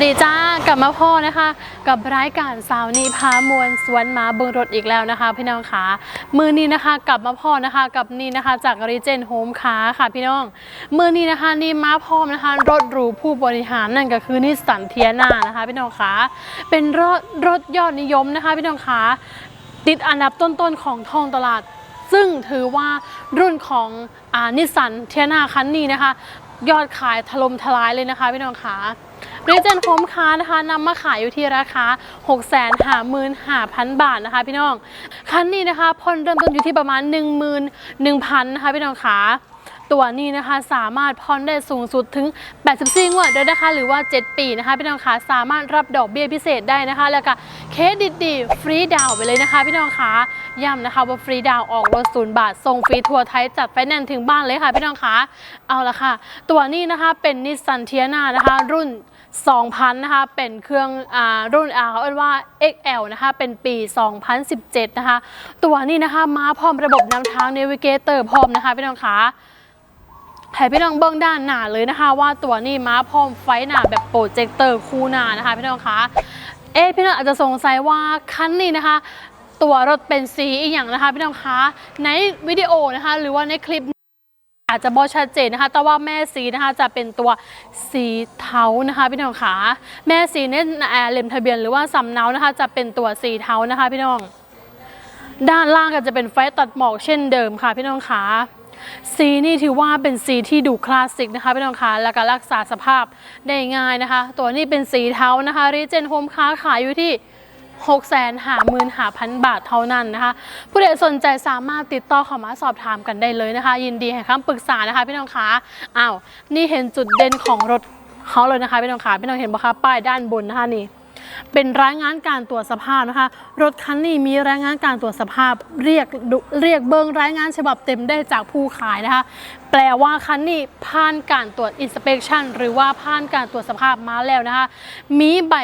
วัสดีจ้ากลับมาพ่อนะคะ กับรายการสาวนีพามวลสวนหมาเบิงรถอีกแล้วนะคะ พี่น้องขามือนี้นะคะกลับมาพ่อนะคะกับนี่นะคะ จากรีเจนโฮมค้าค่ะพี่น้อง มือนี้นะคะนี่มาพ่อมนะคะ รถหรูผู้บริหารนั่นก็คือนิสสันเทียนานะคะ พี่น้องขาเป็นรถรถยอดนิยมนะคะ พี่น้องขาติดอันดับต้นๆของท้องตลาด ซึ่งถือว่ารุ่นของอนิสสันเทียนาคันนี้นะคะ ยอดขายถล่มทลายเลยนะคะ พี่น้องขา รเจนโฮมค้านะคะนำมาขายอยู่ที่ราคา 6 5 5 0 0 0 บาทนะคะ พี่น้อง คันนี้นะคะผ่อนเริ่มต้นอยู่ที่ประมาณ 1 1 0 0 0นะคะพี่น้องขา ตัวนี้นะคะ สามารถผ่อนได้สูงสุดถึง 84งวดด้วยนะคะ หรือว่า 7 ปีนะคะพี่น้องขาสามารถรับดอกเบี้ยพิเศษได้นะคะ แล้วก็เครดิตดีฟรีดาวไปเลยนะคะ พี่น้องขาย้ำนะคะว่าฟรีดาวออกรถศูนย์บาทส่งฟรีทัวร์ไทยจัดไฟแนนซ์ถึงบ้านเลยค่ะ พี่น้องขาเอาละค่ะ ตัวนี้นะคะเป็นนิสสันเทียนานะคะ รุ่น2000 นะคะ เป็นเครื่องอ่ารุ่นอ่าเขาเรียกว่า XL นะคะ เป็นปี 2017 นะคะ ตัวนี้นะคะ มาพร้อมระบบนำทาง Navigator พร้อมนะคะ พี่น้องขา ให้พี่น้องเบื้องด้านหน้าเลยนะคะ ว่าตัวนี้มาพร้อมไฟหน้าแบบโปรเจคเตอร์คู่หน้านะคะพี่น้องคะเอ๊ะพี่น้องอาจจะสงสัยว่าคันนี้นะคะ ตัวรถเป็นสีอีกอย่างนะคะพี่น้องคะในวิดีโอนะคะ หรือว่าในคลิปอาจจะบอชัดเจนนะคะ แต่ว่าแม่สีนะคะจะเป็นตัวสีเทานะคะพี่น้องขาแม่สีเนี่ยเอ่อเล่มทะเบียนหรือว่าสำเนานะคะ จะเป็นตัวสีเทานะคะพี่น้อง ด้านล่างก็จะเป็นไฟตัดหมอกเช่นเดิมค่ะพี่น้องขา สีนี่ถือว่าเป็นสีที่ดูคลาสสิกนะคะพี่น้องคะแล้วก็รักษาสภาพได้ง่ายนะคะ ตัวนี้เป็นสีเทานะคะรีเจนโฮมค้าขายอยู่ที่6 5 5 0 0 0 บาทเท่านั้นนะคะ ผู้ใดสนใจสามารถติดต่อเข้ามาสอบถามกันได้เลยนะคะ ยินดีให้คำปรึกษานะคะพี่น้องคะอ้าวนี่เห็นจุดเด่นของรถเขาเลยนะคะพี่น้องคะพี่น้องเห็นปะคะป้ายด้านบนนะคะนี่ เป็นรายงานการตรวจสภาพนะคะ รถคันนี้มีรายงานการตรวจสภาพ เรียกเรียกเบิงรายงานฉบับเต็มได้จากผู้ขายนะคะ แปลว่าคันนี้ผ่านการตรวจ inspection หรือว่าผ่านการตรวจสภาพมาแล้วนะคะ มีใบ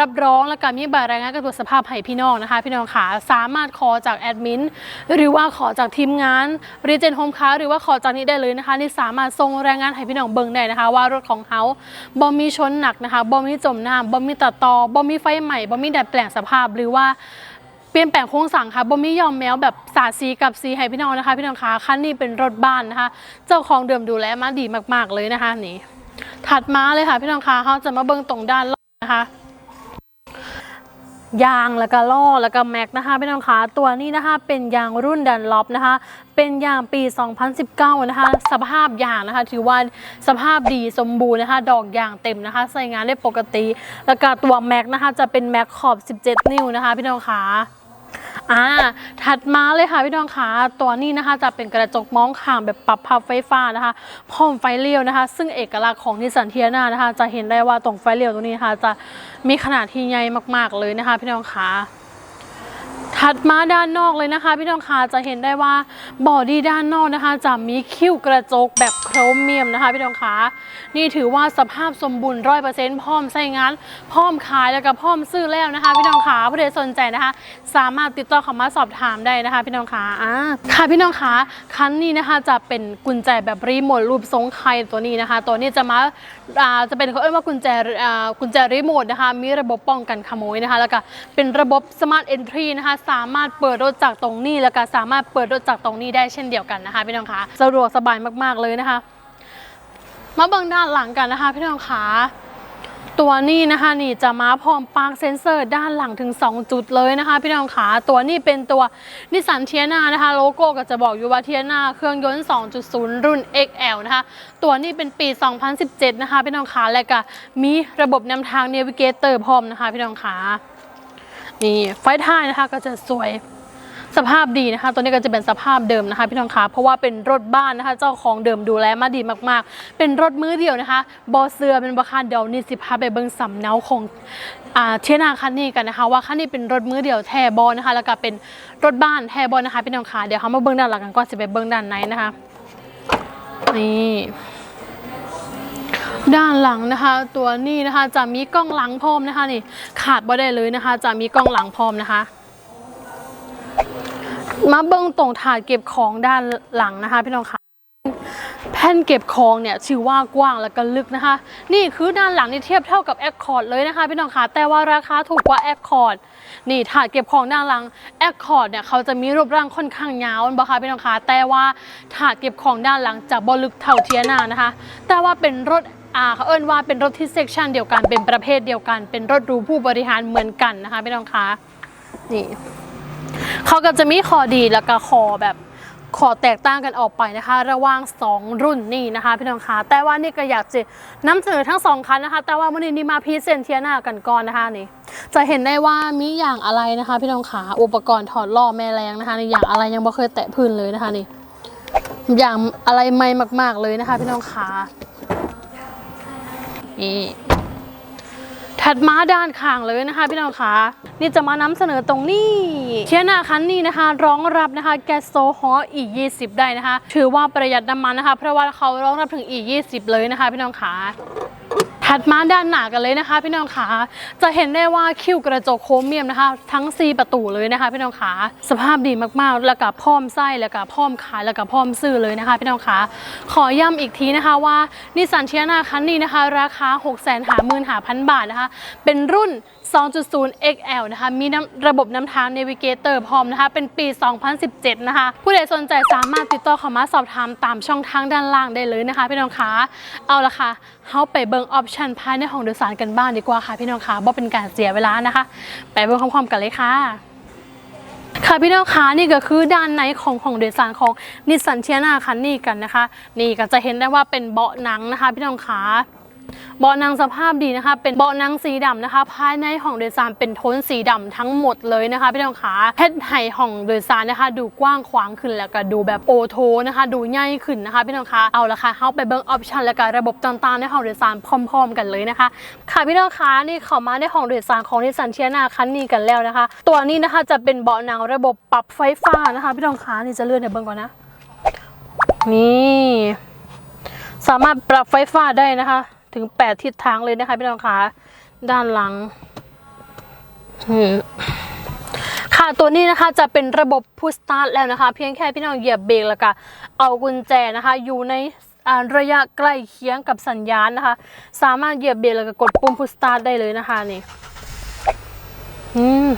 รับรองและก็มีใบรายงานการตรวจสภาพให้พี่น้องนะคะ พี่น้องขาสามารถขอจากแอดมินหรือว่าขอจากทีมงานรีเจนโฮมค้าหรือว่าขอจากนี้ได้เลยนะคะนี่สามารถส่งรายงานให้พี่น้องเบิ่งได้นะคะ ว่ารถของเขาบ่มีชนหนักนะคะบ่มีจมน้ำบ่มีตัดต่อบ่มีไฟใหม่บ่มีดัดแปลงสภาพหรือว่า เปลี่ยนแปลงโครงสร้างค่ะบ่มียอมแมวแบบสาดสีกับสีให้พี่น้องนะคะ พี่น้องคะคันนี้เป็นรถบ้านนะคะ เจ้าของเดิมดูแลมาดีมาก ๆเลยนะคะนี่ถัดมาเลยค่ะ พี่น้องคะเขาจะมาเบิ่งตรงด้านล่างนะคะยางแล้วก็ล้อแล้วก็แม็กนะคะพี่น้องคะตัวนี้นะคะเป็นยางรุ่นดันล็อปนะคะ เป็นยางปี 2019 นะคะ สภาพยางนะคะ ถือว่าสภาพดีสมบูรณ์นะคะ ดอกยางเต็มนะคะ ใส่งานได้ปกติ แล้วก็ตัวแม็กนะคะ จะเป็นแม็กขอบ 17 นิ้วนะคะ พี่น้องคะ อ่าถัดมาเลยค่ะพี่น้องคะตัวนี้นะคะจะเป็นกระจกมองข้างแบบปรับพับไฟฟ้านะคะพร้อมไฟเลี้ยวนะคะ ซึ่งเอกลักษณ์ของนิสสันเทียนานะคะ จะเห็นได้ว่าตรงไฟเลี้ยวตรงนี้นะคะจะมีขนาดที่ใหญ่มากๆเลยนะคะ พี่น้องคะถัดมาด้านนอกเลยนะคะ พี่น้องคะจะเห็นได้ว่าบอดี้ด้านนอกนะคะ จะมีคิ้วกระจกแบบโครเมียมนะคะ พี่น้องคะนี่ถือว่าสภาพสมบูรณ์ร้อยเปอร์เซ็นต์พร้อมใช้งานพร้อมขายแล้วก็พร้อมซื้อแล้วนะคะ พี่น้องคะผู้ใดสนใจนะคะ สามารถติดต่อเข้ามาสอบถามได้นะคะ พี่น้องคะอ่าค่ะพี่น้องคะคันนี้นะคะจะเป็นกุญแจแบบรีโมทรูปทรงไข่ตัวนี้นะคะ ตัวนี้จะมาอ่าจะเป็นเขาเรียกว่ากุญแจอ่ากุญแจรีโมทนะคะ มีระบบป้องกันขโมยนะคะ แล้วก็เป็นระบบ Smart Entry นะคะ สามารถเปิดรถจากตรงนี้ แล้วก็สามารถเปิดรถจากตรงนี้ได้เช่นเดียวกันนะคะ พี่น้องคะสะดวกสบายมากๆเลยนะคะ มาเบิ่งด้านหลังกันนะคะ พี่น้องคะ ตัวนี้นะคะนี่จะมาพร้อมปลั๊กเซนเซอร์ด้านหลังถึง 2 จุดเลยนะคะพี่น้องคะตัวนี้เป็นตัวนิสสันเทียนานะคะโลโก้ก็จะบอกอยู่ว่าเทียนาเครื่องยนต์ 2.0 รุ่น XL นะคะตัวนี้เป็นปี 2017 นะคะพี่น้องคะและก็มีระบบนำทาง Navigator พร้อมนะคะพี่น้องคะนี่ไฟท้ายนะคะก็จะสวย สภาพดีนะคะ ตัวนี้ก็จะเป็นสภาพเดิมนะคะพี่น้องคะเพราะว่าเป็นรถบ้านนะคะ เจ้าของเดิมดูแลมาดีมากๆ เป็นรถมือเดียวนะคะบอเสือเป็นบาคานเดียวนี่สิพาไปเบิ้งสำเนาของเทียนาคันนี้กันนะคะ ว่าคันนี้เป็นรถมือเดียวแทบอนะคะ แล้วก็เป็นรถบ้านแทบอนะคะพี่น้องคะเดี๋ยวเขามาเบิ้งด้านหลังกันก่อนสิไปเบิ้งด้านในนะคะนี่ด้านหลังนะคะ ตัวนี้นะคะจะมีกล้องหลังพร้อมนะคะนี่ขาดบ่ได้เลยนะคะ จะมีกล้องหลังพร้อมนะคะ มาเบิ้งตรงถาดเก็บของด้านหลังนะคะพี่น้องคะแผ่นเก็บของเนี่ยชื่อว่ากว้างและก็ลึกนะคะ นี่คือด้านหลังนี่เทียบเท่ากับแอคคอร์ดเลยนะคะพี่น้องคะแต่ว่าราคาถูกกว่าแอคคอร์ดนี่ถาดเก็บของด้านหลังแอคคอร์ดเนี่ยเขาจะมีรูปร่างค่อนข้างยาวนะคะพี่น้องคะแต่ว่าถาดเก็บของด้านหลังจะบลึกเท่าเทียนานะคะ แต่ว่าเป็นรถอ่าเขาเอิ้นว่าเป็นรถที่เซกชันเดียวกันเป็นประเภทเดียวกัน เป็นรถรูผู้บริหารเหมือนกันนะคะพี่น้องคะนี่ เขาก็จะมีคอดีแล้วก็คอแบบคอแตกต่างกันออกไปนะคะ ระหว่าง 2 รุ่นนี่นะคะพี่น้องคะแต่ว่านี่ก็อยากจะน้ำเสนอทั้งสองคันนะคะ แต่ว่าวันนี้นี่มาพีเซนเทียนากันก่อนนะคะนี่ จะเห็นได้ว่ามีอย่างอะไรนะคะ พี่น้องคะอุปกรณ์ถอดล้อแม่แรงนะคะนี่อย่างอะไรยังไม่เคยแตะพื้นเลยนะคะนี่ อย่างอะไรใหม่มาก ๆเลยนะคะ พี่น้องคะนี่ ถัดมาด้านข้างเลยนะคะพี่น้องคะนี่จะมานำเสนอตรงนี้เทียนาคันนี้นะคะ รองรับนะคะแก๊สโซฮอลอี20 ได้นะคะ ถือว่าประหยัดน้ำมันนะคะ เพราะว่าเขารองรับถึงอี20 เลยนะคะพี่น้องคะ ถัดมาด้านหน้ากันเลยนะคะ พี่น้องขาจะเห็นได้ว่าคิ้วกระจกโครเมียมนะคะ ทั้ง 4 ประตูเลยนะคะ พี่น้องขาสภาพดีมากๆ แล้วก็พร้อมไส้แล้วก็พร้อมขายแล้วก็พร้อมซื้อเลยนะคะ พี่น้องขาขอย้ำอีกทีนะคะว่านิสสันเชียนาคันนี้นะคะ ราคา 6 5 5 0 0 0 บาทนะคะ เป็นรุ่น 2.0 XL นะคะ มีระบบนำทาง Navigator พร้อมนะคะ เป็นปี 2017 นะคะ ผู้ใดสนใจสามารถติดต่อเข้ามาสอบถามตามช่องทางด้านล่างได้เลยนะคะพี่น้องคะเอาละค่ะเฮาไปเบิ่งออปชันภายในห้องโดยสารกันบ้างดีกว่าค่ะพี่น้องคะบ่เป็นการเสียเวลานะคะ ไปเบิ่งพร้อมๆกันเลยค่ะค่ะพี่น้องคะนี่ก็คือด้านในของของโดยสารของนิสสันเทียนาคันนี้กันนะคะ นี่ก็จะเห็นได้ว่าเป็นเบาะหนังนะคะ พี่น้องคะ เบาะหนังสภาพดีนะคะ เป็นเบาะหนังสีดำนะคะ ภายในห้องโดยสารเป็นโทนสีดำทั้งหมดเลยนะคะพี่น้องคะเพชรไห่ห้องโดยสารนะคะ ดูกว้างขวางขึ้นแล้วก็ดูแบบโอโทนะคะ ดูใหญ่ขึ้นนะคะพี่น้องคะเอาละค่ะเข้าไปเบิ้งออปชันแล้วก็ระบบต่างๆในห้องโดยสารพร้อม ๆ กันเลยนะคะค่ะพี่น้องคะนี่เข้ามาในห้องโดยสารของนิสสันเทียนาคันนี้กันแล้วนะคะ ตัวนี้นะคะจะเป็นเบาะหนังระบบปรับไฟฟ้านะคะพี่น้องคะนี่จะเลื่อนในเบิ้งก่อนนะนี่สามารถปรับไฟฟ้าได้นะคะ ถึง8ทิศทางเลยนะคะพี่น้องคะด้านหลังค่ะตัวนี้นะคะจะเป็นระบบพุชสตาร์ทแล้วนะคะ เพียงแค่พี่น้องเหยียบเบรกแล้วก็เอากุญแจนะคะ อยู่ในระยะใกล้เคียงกับสัญญาณนะคะ สามารถเหยียบเบรกแล้วก็กดปุ่มพุชสตาร์ทได้เลยนะคะนี่อืม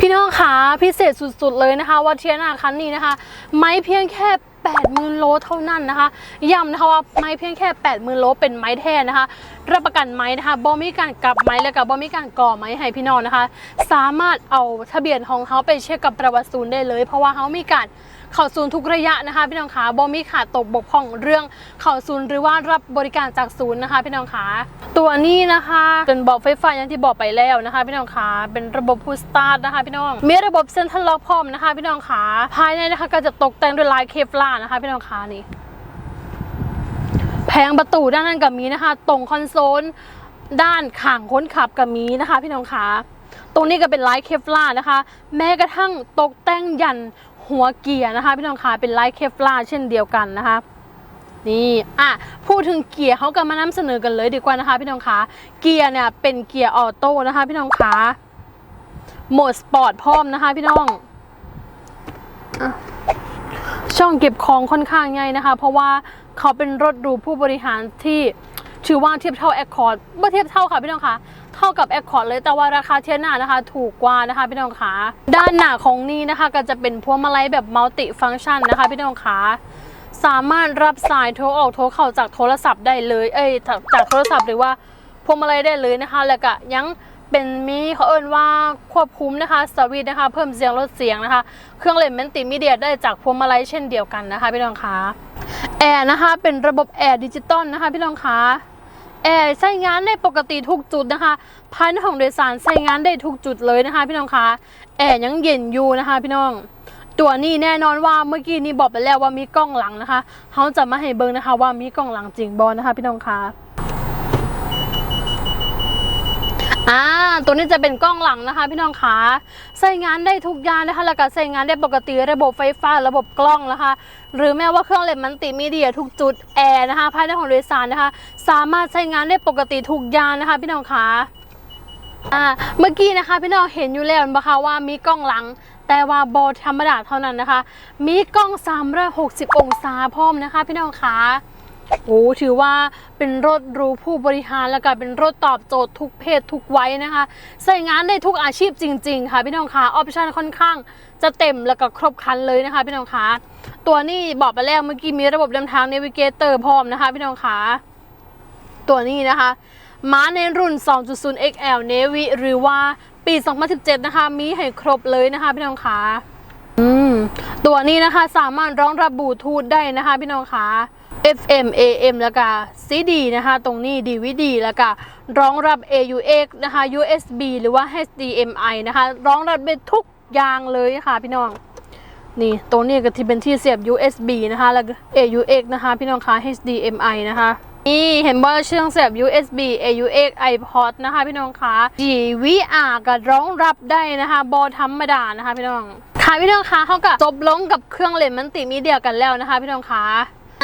พี่น้องคะพิเศษสุดๆเลยนะคะว่าเทียนาคันนี้นะคะ ไม้เพียงแค่ 80,000โลเท่านั้นนะคะย้ำนะคะว่าไม้เพียงแค่ 80,000โลเป็นไม้แท้นะคะ รับประกันไหมนะคะบ่มีการกลับไหมแล้วก็บ่มีการก่อไหมให้พี่น้องนะคะ สามารถเอาทะเบียนของเขาไปเช็คกับประวัติศูนย์ได้เลย เพราะว่าเขามีการเข้าศูนย์ทุกระยะนะคะ พี่น้องคะบ่มีขาดตกบกพร่องเรื่องเข้าศูนย์หรือว่ารับบริการจากศูนย์นะคะ พี่น้องคะตัวนี้นะคะเป็นบอกไฟฟ้าอย่างที่บอกไปแล้วนะคะ พี่น้องคะเป็นระบบพูสตาร์ทนะคะ พี่น้องมีระบบเซ็นทรัลล็อกพร้อมนะคะ พี่น้องคะภายในนะคะก็จะตกแต่งด้วยลายเคฟลานะคะ พี่น้องคะนี่ งประตูด้านนั้นก็มีนะคะ ตรงคอนโซลด้านข้างคนขับก็มีนะคะ พี่น้องคะตรงนี้ก็เป็นไลท์เคฟล่านะคะ แม้กระทั่งตกแต่งยันหัวเกียร์นะคะ พี่น้องคะเป็นไลท์เคฟล่าเช่นเดียวกันนะคะนี่อะพูดถึงเกียร์เขาก็มานำเสนอกันเลยดีกว่านะคะ พี่น้องคะเกียร์เนี่ยเป็นเกียร์ออโต้นะคะ พี่น้องคะโหมดสปอร์ตพร้อมนะคะ พี่น้องอช่องเก็บของค่อนข้างง่ายนะคะ เพราะว่า เขาเป็นรถหรูผู้บริหารที่ถือว่าเทียบเท่าแอคคอร์ดไม่เทียบเท่าค่ะพี่น้องคะเท่ากับแอคคอร์ดเลยแต่ว่าราคาเทียบหน้านะคะ ถูกกว่านะคะพี่น้องคะด้านหน้าของนี่นะคะ ก็จะเป็นพวงมาลัยแบบมัลติฟังก์ชันนะคะพี่น้องคะสามารถรับสายโทรออกโทรเข้าจากโทรศัพท์ได้เลย เอ้ยจากจากโทรศัพท์หรือว่าพวงมาลัยได้เลยนะคะ แล้วก็ยังเป็นมีเขาเอิ้นว่าควบคุมนะคะสวิตนะคะ เพิ่มเสียงลดเสียงนะคะ เครื่องเล่นมัลติมีเดียได้จากพวงมาลัยเช่นเดียวกันนะคะพี่น้องคะ แอร์นะคะเป็นระบบแอร์ดิจิตอลนะคะพี่น้องคะแอร์ใช้งานได้ปกติทุกจุดนะคะภายในห้องโดยสารใช้งานได้ทุกจุดเลยนะคะ พี่น้องคะแอร์ยังเย็นอยู่นะคะ พี่น้อง ตัวนี้แน่นอนว่าเมื่อกี้นี้บอกไปแล้วว่ามีกล้องหลังนะคะเขาจะมาให้เบิ่งนะคะ ว่ามีกล้องหลังจริงบอลนะคะ พี่น้องคะอ่าตัวนี้จะเป็นกล้องหลังนะคะ พี่น้องคะใช้งานได้ทุกอย่างนะคะแล้วก็ใช้งานได้ปกติระบบไฟฟ้าระบบกล้องนะคะ หรือแม้ว่าเครื่องเล่นมัลติมีเดียทุกจุดแอร์นะคะภายในของโดยสารนะคะ สามารถใช้งานได้ปกติทุกยางนะคะ พี่น้องคะอ่าเมื่อกี้นะคะพี่น้องเห็นอยู่แล้วนะคะว่ามีกล้องหลัง แต่ว่าบธรรมดาเท่านั้นนะคะ มีกล้อง 360 องศาพร้อมนะคะ พี่น้องคะโอ้ถือว่าเป็นรถรู้ผู้บริหารแล้วก็เป็นรถตอบโจทย์ทุกเพศทุกวัยนะคะใส่งานได้ทุกอาชีพจริง ๆ ค่ะพี่น้องคะออปชันค่อนข้าง จะเต็มแล้วก็ครบครันเลยนะคะพี่น้องคะตัวนี้บอกไปแล้วเมื่อกี้มีระบบนำทาง Navigator พร้อมนะคะพี่น้องคะตัวนี้นะคะม้าในรุ่น 2.0 XL Navy หรือว่าปี 2017 นะคะ มีให้ครบเลยนะคะพี่น้องคะอืมตัวนี้นะคะสามารถร้องรับบลูทูธได้นะคะพี่น้องคะ FM AM แล้วก็ CD นะคะ ตรงนี้ DVD แล้วก็ร้องรับ AUX นะคะ USB หรือว่า HDMI นะคะ ร้องรับเป็นทุก ยางเลยค่ะพี่น้อง นี่ตรงนี้ก็ที่เป็นที่เสียบ USB นะคะแล้ว AUX นะคะพี่น้องคะ HDMI นะคะนี่เห็นว่าเชื่องเสียบ USB AUX iPod นะคะพี่น้องคะ GVR ก็ร้องรับได้นะคะบอธรรมดานะคะพี่น้องค่ะพี่น้องคะเขาก็จบลงกับเครื่องเล่นมันติมีเดียกันแล้วนะคะ พี่น้องคะ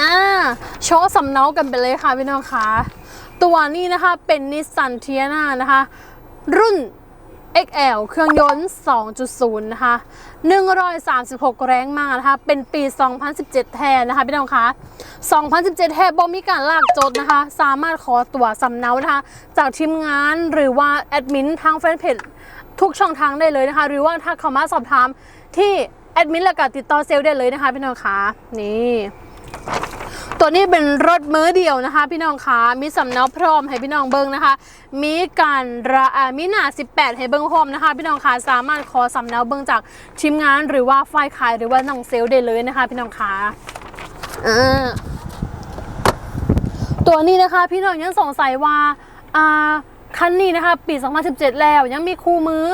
อ่าโชว์สำเนากันไปเลยค่ะพี่น้องคะตัวนี้นะคะเป็นนิสสันเทียนานะคะ รุ่น XL เครื่องยนต์ 2.0 นะคะ 136 แรงม้านะคะ เป็นปี 2017 แทนนะคะพี่น้องคะ 2017 แทนบ่มีการลากจดนะคะ สามารถขอตั๋วสำเนานะคะ จากทีมงานหรือว่าแอดมินทางแฟนเพจทุกช่องทางได้เลยนะคะ หรือว่าถ้าเขามาสอบถามที่แอดมินแล้วก็ติดต่อเซลล์ได้เลยนะคะพี่น้องคะ นี่ ตัวนี้เป็นรถมือเดียวนะคะ พี่น้องคะมีสำเนาพร้อมให้พี่น้องเบิ้งนะคะ มีการระมีหน้า 18 ให้เบิ้งพร้อมนะคะ พี่น้องคะสามารถขอสำเนาเบิ้งจากทีมงานหรือว่าฝ่ายขายหรือว่าน้องเซลได้เลยนะคะ พี่น้องคะอ่าตัวนี้นะคะพี่น้องยังสงสัยว่าอ่าคันนี้นะคะ ปี 2017 แล้วยังมีคู่มือ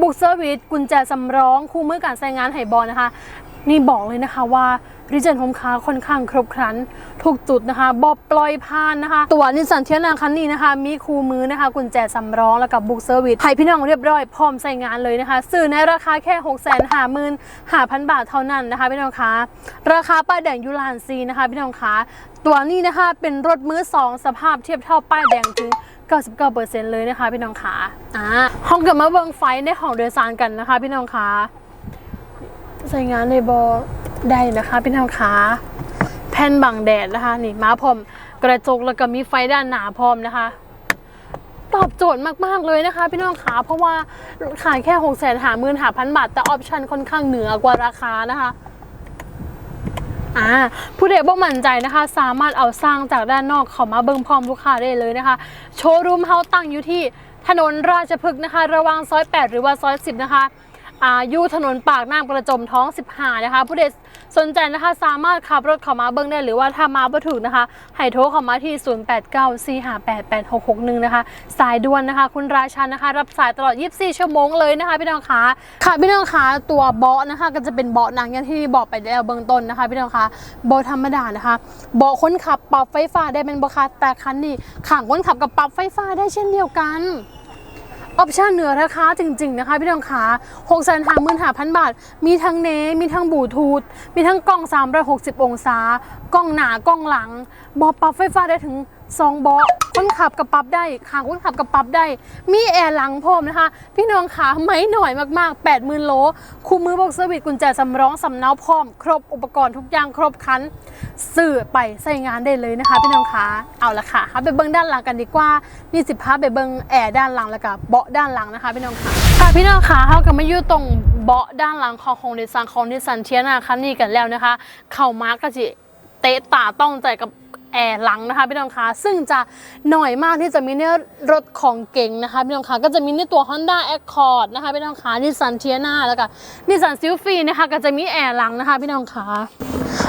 บุกเซอร์วิสกุญแจสำรอง คู่มือการใช้งานไฮบอลนะคะ นี่บอกเลยนะคะว่า ริเจนโฮมคาค่อนข้างครบครันทุกจุดนะคะบอบปล่อยผ่านนะคะ ตัวนิสสันเทียนาคันนี้นะคะ มีคู่มือนะคะ กุญแจสำรองแล้วกับบุกเซอร์วิสให้พี่น้องเรียบร้อย พร้อมใส่งานเลยนะคะ ซื้อในราคาแค่ 6 5 5 0 0 0 บาทเท่านั้นนะคะพี่น้องคะราคาป้ายแดงยูรานซีนะคะพี่น้องคะตัวนี้นะคะเป็นรถมือสองสภาพเทียบเท่าป้ายแดงถึง99%เลยนะคะพี่น้องคะอ่าห้องเกิดมาเบิงไฟในห้องโดยสารกันนะคะพี่น้องคะ ใส่งานในบอได้นะคะพี่น้องคะแผ่นบังแดดนะคะ นี่มาพร้อม กระจกแล้วก็มีไฟด้านหน้าพร้อมนะคะ ตอบโจทย์มากๆเลยนะคะ พี่น้องคะเพราะว่าขายแค่6 5 0 0 0 0 5,000บาท แต่ออปชันค่อนข้างเหนือกว่าราคานะคะ่าผู้ใดบ่มั่นใจนะคะ สามารถเอาสร้างจากด้านนอกเข้ามาเบิ่งพร้อมลูกค้าได้เลยนะคะ โชว์รูมเฮาตั้งอยู่ที่ถนนราชพฤกษ์นะคะ ระว่างซอย 8 หรือว่าซอย 10 นะคะ อายู่ถนนปากน้ำประจมท้อง 15 นะคะ ผู้ใดสนใจนะคะสามารถขับรถเข้ามาเบิ่งได้หรือว่าถ้ามาบ่ถึงนะคะให้โทรเข้ามาที่ 0894588661 นะคะ สายด่วนนะคะ คุณราชันนะคะ รับสายตลอด 24 ชั่วโมงเลยนะคะพี่น้องคะค่ะพี่น้องคะตัวเบาะนะคะ ก็จะเป็นเบาะหนังอย่างที่บอกไปแล้วเบื้องต้นนะคะพี่น้องคะเบาะธรรมดานะคะเบาะคนขับปรับไฟฟ้าได้เป็นบคะแต่คันนี้ขางคนขับกับปรับไฟฟ้าได้เช่นเดียวกัน ออปชั่นเหนือราคาจริง ๆ นะคะ พี่น้องขา6 5 5 0 0 0 บาท มีทั้งเนมีทั้งบูทูธมีทั้งกล้อง 360 องศา กล้องหน้ากล้องหลัง บอปรับไฟฟ้าได้ถึง 2บอคนขับกับปรับได้ขางคนขับกับปรับได้ มีแอร์หลังพร้อมนะคะ พี่น้องขาไม่หน่อยมากๆ 80,000 โล คู่มือบอกเซอร์วิสกุญแจสำรองสำเนาพร้อม ครบอุปกรณ์ทุกอย่างครบครันสื่อไปใส่งานได้เลยนะคะ พี่น้องคะเอาละค่ะคไปเบิ้งด้านหลังกันดีกว่านี่สิพาไปเบิ้งแอร์ด้านหลังแล้วก็เบาะด้านหลังนะคะพี่น้องคะค่ะพี่น้องคะเขาก็มาอยู่ตรงเบาะด้านหลังของของนิสสันของนิสสันเทียนาคันนี้กันแล้วนะคะ เข้ามาร์ก็จะเตะตาต้องใจกับ แอร์หลังนะคะพี่น้องคะซึ่งจะหน่อยมากที่จะมีในรถของเก่งนะคะพี่น้องคะก็จะมีในตัว Honda Accord นะคะพี่น้องคะนิสสันเทียนาแล้วก็นิสสันซิลฟีนะคะก็จะมีแอร์หลังนะคะพี่น้องคะ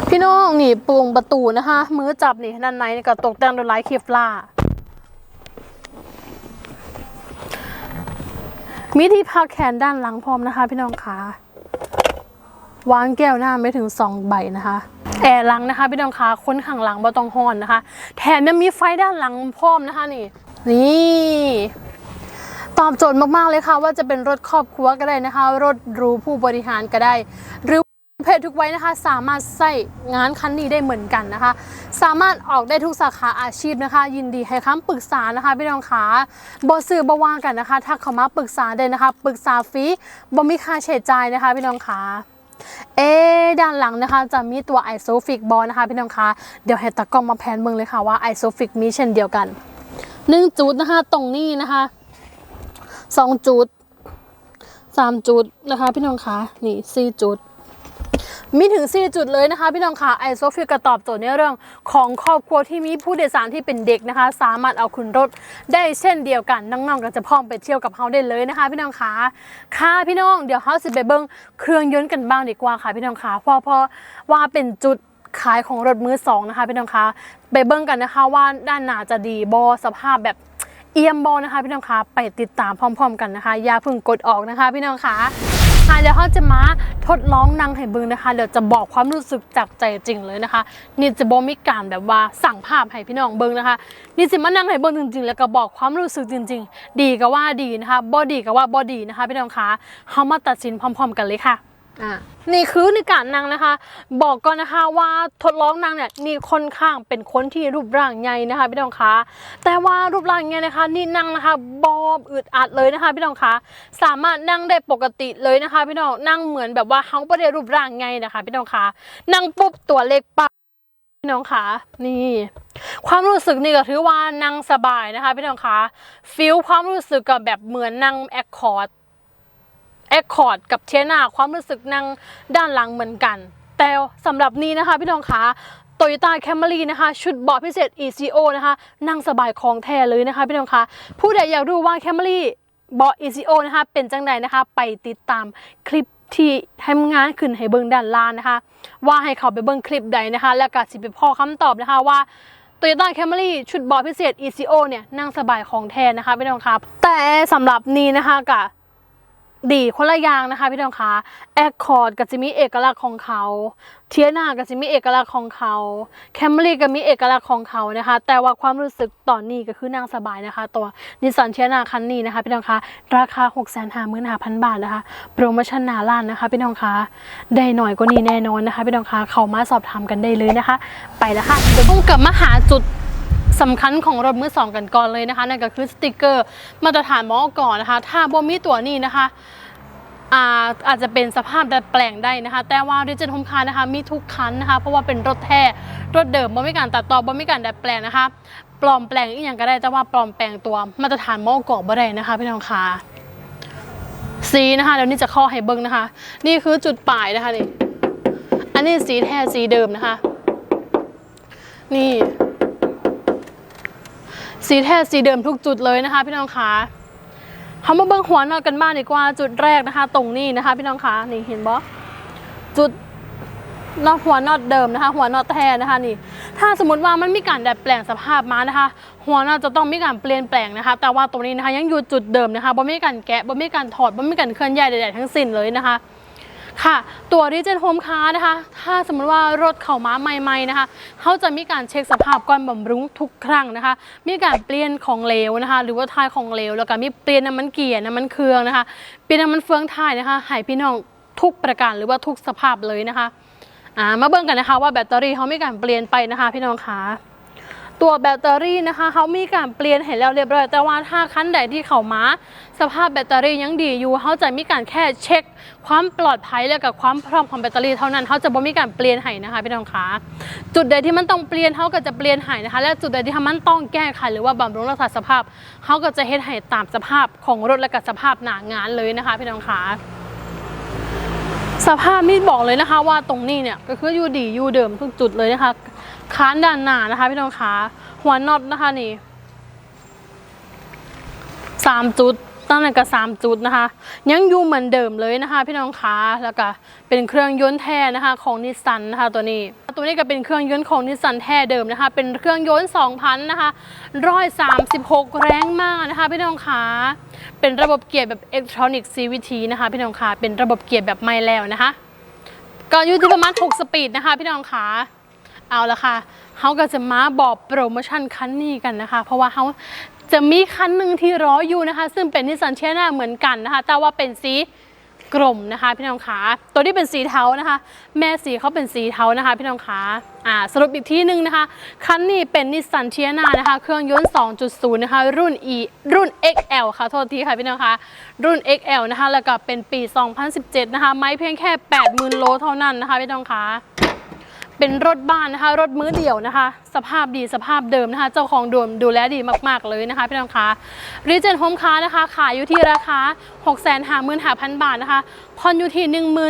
พี่น้องนี่ปรุงประตูนะคะ มือจับนี่ด้านในก็ตกแต่งด้วยลายเคฟล่ามีที่พักแขนด้านหลังพร้อมนะคะพี่น้องคะ วางแก้วหน้าไม่ถึง 2 ใบนะคะ แอร์หลังนะคะพี่น้องคะค้นข้างหลังบ่ต้องฮอนนะคะ แถมยังมีไฟด้านหลังพร้อมนะคะนี่ นี่ตอบโจทย์มาก ๆ เลยค่ะ ว่าจะเป็นรถครอบครัวก็ได้นะคะ รถรูผู้บริหารก็ได้ หรือเพศทุกไวัยนะคะ สามารถใส่งานคันนี้ได้เหมือนกันนะคะ สามารถออกได้ทุกสาขาอาชีพนะคะ ยินดีให้คำปรึกษานะคะพี่น้องคะบอสื่อบว่ากันนะคะ ถ้าเขามาปรึกษาได้นะคะ ปรึกษาฟรีบ่มีค่าใช้จ่ายนะคะพี่น้องคะ เอ๊ด้านหลังนะคะจะมีตัวไอโซฟิกบอลนะคะพี่น้องคะเดี๋ยวให้ตะกล้องมาแพนเมืองเลยค่ะว่าไอโซฟิกมีเช่นเดียวกันหนึ่งจุดนะคะตรงนี้นะคะสองจุดสามจุดนะคะพี่น้องคะนี่สี่จุด มีถึง 4 จุดเลยนะคะ พี่น้องคะไอโซฟิกก็ตอบโจทย์ในเรื่องของครอบครัวที่มีผู้โดยสารที่เป็นเด็กนะคะ สามารถเอาขึ้นรถได้เช่นเดียวกันน้องๆก็จะพร้อมไปเที่ยวกับเฮาได้เลยนะคะ พี่น้องคะค่ะพี่น้องเดี๋ยวเฮาสิไปเบิ้งเครื่องยนต์กันบ้างดีกว่าค่ะพี่น้องคะเพราะเพราะว่าเป็นจุดขายของรถมือสองนะคะพี่น้องคะไปเบิ้งกันนะคะว่าด้านหน้าจะดีบอสภาพแบบเอียมบอนะคะพี่น้องคะไปติดตามพร้อม ๆ กันนะคะอย่าเพิ่งกดออกนะคะ พี่น้องคะ ค่ะเดี๋ยวเขาจะมาทดลองนางให้เบิงนะคะ เดี๋ยวจะบอกความรู้สึกจากใจจริงเลยนะคะ นี่จะบอกมีการแบบว่าสั่งภาพให้พี่น้องเบิงนะคะ นี่จะมานั่งให้เบิงจริง ๆ แล้วก็บอกความรู้สึกจริง ๆ ดีก็ว่าดีนะคะบอดีก็ว่าบอดีนะคะพี่น้องคะเขามาตัดสินพร้อม ๆ กันเลยค่ะ นี่คือในการนั่งนะคะ บอกก่อนนะคะว่าทดลองนั่งเนี่ยนี่ค่อนข้างเป็นคนที่รูปร่างใหญ่นะคะพี่น้องคะแต่ว่ารูปร่างใหญ่นะคะ นี่นั่งนะคะบอบอึดอัดเลยนะคะพี่น้องคะสามารถนั่งได้ปกติเลยนะคะพี่น้องนั่งเหมือนแบบว่าเขาไม่ได้รูปร่างใหญ่นะคะพี่น้องคะนั่งปุ๊บตัวเล็กปั๊บพี่น้องคะนี่ ความรู้สึกนี่ก็ถือว่านั่งสบายนะคะพี่น้องคะฟิลความรู้สึกกับแบบเหมือนนั่งแอคคอร์ด แอคคอร์ดกับเทียนาความรู้สึกนั่งด้านหลังเหมือนกัน แต่สำหรับนี้นะคะ พี่น้องคะโตโยต้าแคมรี่นะคะ ชุดเบาะพิเศษ ECO นะคะ นั่งสบายของแท้เลยนะคะ พี่น้องคะผู้ใดอยากรู้ว่าแคมรี่เบาะ ECO นะคะ เป็นจังใดนะคะ ไปติดตามคลิปที่ทำงานขึ้นให้เบิ่งด้านล่างนะคะ ว่าให้เขาไปเบิ่งคลิปใดนะคะ แล้วก็สิไปพ่อคำตอบนะคะว่าโตโยต้าแคมรี่ชุดเบาะพิเศษ ECO เนี่ยนั่งสบายของแท้นะคะพี่น้องคะแต่สำหรับนี้นะคะกับ ดีคนละอย่างนะคะพี่น้องคะแอคคอร์ดก็จะมีเอกลักษณ์ของเขาเทียนาก็จะมีเอกลักษณ์ของเขาแคมรี่ก็มีเอกลักษณ์ของเขานะคะ แต่ว่าความรู้สึกตอนนี้ก็คือนั่งสบายนะคะ ตัวนิสสันเทียนาคันนี้นะคะพี่น้องคะราคา 6 5 5 0 0 0 บาทนะคะโปรโมชั่นหนาล้านนะคะพี่น้องคะได้หน่อยกว่านี้แน่นอนนะคะพี่น้องคะเขามาสอบถามกันได้เลยนะคะ ไปแล้วค่ะเดี๋ยวต้องกลับมาหาจุดสำคัญของรถมือสองกันก่อนเลยนะคะนั่นก็คือสติกเกอร์มาตรฐานมอก่อนนะคะ ถ้าบ่มีตัวนี้นะคะ อาอาจจะเป็นสภาพดัดแปลงได้นะคะ แต่ว่าดิจิทัลโฮมคาร์นะคะมีทุกคันนะคะ เพราะว่าเป็นรถแท้รถเดิมบ่มีการตัดต่อบ่มีการดัดแปลงนะคะ ปลอมแปลงอีกอย่างก็ได้ แต่ว่าปลอมแปลงตัวมาตรฐานมอก่อบ่ได้นะคะพี่น้องคะสีนะคะเดี๋ยวนี้จะข้อให้เบิ้งนะคะ นี่คือจุดปลายนะคะนี่อันนี้สีแท้สีเดิมนะคะ นี่ สีแท้สีเดิมทุกจุดเลยนะคะ พี่น้องคะ เขามาเบิ้งหัวนอนกันบ้างดีกว่าจุดแรกนะคะ ตรงนี้นะคะ พี่น้องคะนี่เห็นบอจุดนอกหัวนอดเดิมนะคะ หัวนอดแท้นะคะนี่ ถ้าสมมติว่ามันมีการดัดแปลงสภาพมานะคะ หัวนอดจะต้องมีการเปลี่ยนแปลงนะคะ แต่ว่าตรงนี้นะคะยังอยู่จุดเดิมนะคะบ่มีการแกะบ่มีการถอดบ่มีการเคลื่อนย้ายใดๆทั้งสิ้นเลยนะคะ ค่ะ ตัว r e g e n Home Car นะคะ ถ้าสมมติว่ารถเข้าม้าใหม่ๆนะคะเขาจะมีการเช็คสภาพก่อนบำรุงทุกครั้งนะคะ มีการเปลี่ยนของเหลวนะคะ หรือว่าทายของเหลวแล้วก็มีเปลี่ยนน้ำมันเกียร์น้ำมันเครื่องนะคะเปลี่ยนน้ำมันเฟืองท้ายนะคะให้พี่น้องทุกประการหรือว่าทุกสภาพเลยนะคะมาเบิ่งกันนะคะว่าแบตเตอรี่เขามีการเปลี่ยนไปนะคะ พี่น้องคะ ตัวแบตเตอรี่นะคะเขามีการเปลี่ยนให้แล้วเรียบร้อย แต่ว่าถ้าคันใดที่เขามา สภาพแบตเตอรี่ยังดีอยู่เขาจะมีการแค่เช็ค ความปลอดภัยและกับความพร้อมของแบตเตอรี่เท่านั้นเขาจะบ่มีการเปลี่ยนให้นะคะพี่น้องคะจุดใดที่มันต้องเปลี่ยนเขาก็จะเปลี่ยนให้นะคะ และจุดใดที่มันต้องแก้ไขหรือว่าบำรุงรักษาสภาพเขาก็จะเฮ็ดให้ตามสภาพของรถและกับสภาพหนางานเลยนะคะพี่น้องคะสภาพนี่บอกเลยนะคะว่าตรงนี้เนี่ยก็คืออยู่ดีอยู่เดิมทุกจุดเลยนะคะ ค้านด้านหน้านะคะพี่น้องคะหัวน็อตนะคะนี่สามจุดตั้งแต่กับสามจุดนะคะ ยังอยู่เหมือนเดิมเลยนะคะ พี่น้องคะแล้วก็เป็นเครื่องยนต์แท้นะคะของนิสสันนะคะตัวนี้ ตัวนี้ก็เป็นเครื่องยนต์ของนิสสันแท้เดิมนะคะ เป็นเครื่องยนต์2,000นะคะร้อยสามสิบหกแรงมากนะคะ พี่น้องคะเป็นระบบเกียร์แบบอิเล็กทรอนิกส์ CVT นะคะ พี่น้องคะเป็นระบบเกียร์แบบไม่แล้วนะคะก็อยู่ที่ประมาณ6สปีดนะคะ พี่น้องคะ เอาละค่ะเขาก็จะมาบอกโปรโมชั่นคันนี้กันนะคะ เพราะว่าเขาจะมีคันหนึ่งที่รออยู่นะคะ ซึ่งเป็นนิสสันเชียนาเหมือนกันนะคะ แต่ว่าเป็นสีกลมนะคะพี่น้องขาตัวที่เป็นสีเทานะคะ แม่สีเขาเป็นสีเทานะคะพี่น้องขาอ่าสรุปอีกที่หนึ่งนะคะคันนี้เป็นนิสสันเทียนานะคะ เครื่องยนต์ 2.0 นะคะ รุ่น E รุ่น XL ค่ะโทษทีค่ะพี่น้องคะรุ่น XL นะคะ แล้วก็เป็นปี 2017 นะคะ ไม้เพียงแค่ 80,000 โลเท่านั้นนะคะพี่น้องคะ เป็นรถบ้านนะคะ รถมื้อเดี่ยวนะคะ สภาพดีสภาพเดิมนะคะ เจ้าของดูดูแลดีมากๆเลยนะคะพี่น้องคะรีเจนโฮมคานะคะ ขายอยู่ที่ราคา 6 5 5 0 0 0 บาทนะคะ ผ่อนอยู่ที่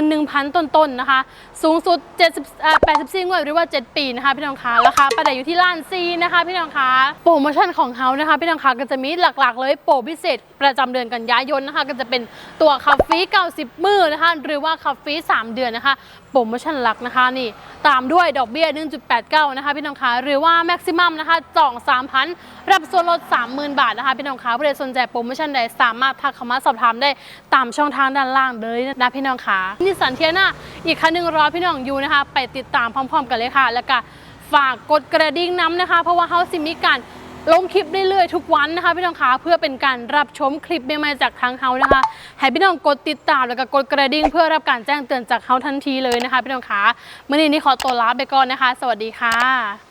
11,000 ต้นๆนะคะ สูงสุด70 84งวดหรือว่า 7 ปีนะคะพี่น้องคะราคาประเดอยู่ที่ล้านซีนะคะพี่น้องคะโปรโมชั่นของเขานะคะพี่น้องคะก็จะมีหลักๆ เลยโปรพิเศษประจำเดือนกันยายนนะคะก็จะเป็นตัวคาฟรี90 มือนะคะหรือว่าคาฟรี3 เดือนนะคะโปรโมชั่นหลักนะคะนี่ตามด้วยดอกเบี้ย 1.89 นะคะพี่น้องคะหรือว่าแม็กซิมัมนะคะจอง 3,000 รับส่วนลด 30,000 บาทนะคะพี่น้องคะผู้ใดสนใจโปรโมชั่นใดสามารถทักเข้ามาสอบถามได้ตามช่องทางด้านล่างเลยนะพี่น้องคะนิสสันเทียนาอีกคันหนึ่งรอพี่น้องอยู่นะคะ ไปติดตามพร้อม ๆ กันเลยค่ะ แล้วก็ฝากกดกระดิ่งน้ำนะคะ เพราะว่าเขาสิมีการลงคลิปเรื่อยๆทุกวันนะคะพี่น้องคะเพื่อเป็นการรับชมคลิปใหม่ๆจากทางเขานะคะให้พี่น้องกดติดตามแล้วก็กดกระดิ่งเพื่อรับการแจ้งเตือนจากเขาทันทีเลยนะคะพี่น้องคะเมื่อนี้นี่ขอตัวลาไปก่อนนะคะ สวัสดีค่ะ